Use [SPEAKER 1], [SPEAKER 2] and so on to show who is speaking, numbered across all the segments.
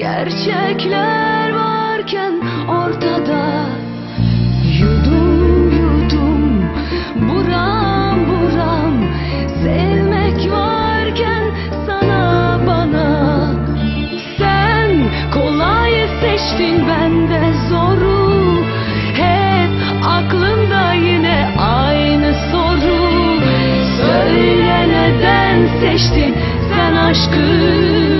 [SPEAKER 1] Gerçekler varken ortada Yudum yudum buram buram. Sevmek varken sana bana Sen kolay seçtin ben de zoru. Hep aklımda yine aynı soru. Söyle neden seçtin sen aşkı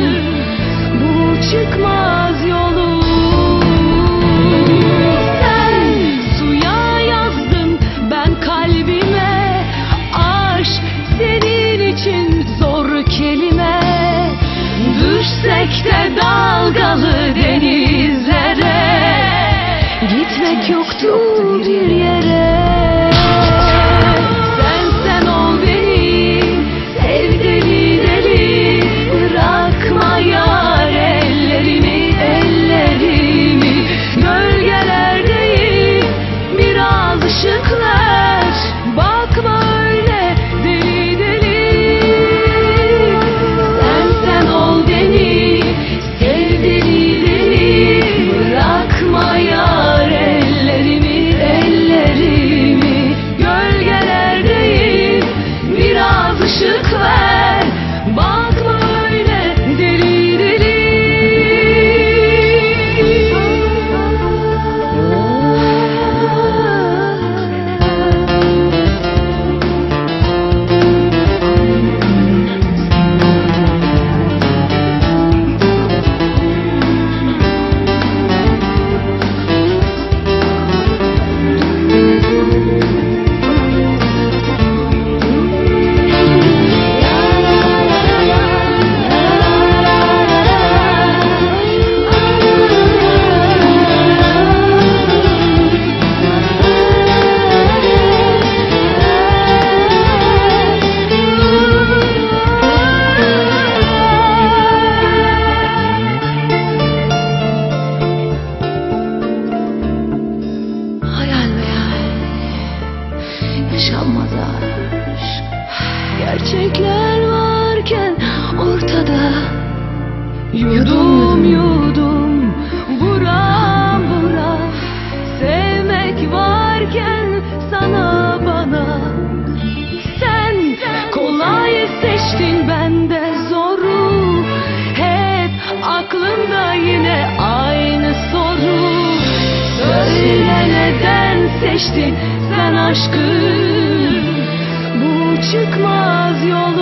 [SPEAKER 1] ortada Yudum yudum Buram buram Sevmek varken sana bana. Sen kolay seçtin ben de zoru. Hep aklımda yine aynı soru. Söyle neden seçtin sen aşkı? Bu çıkmaz yolu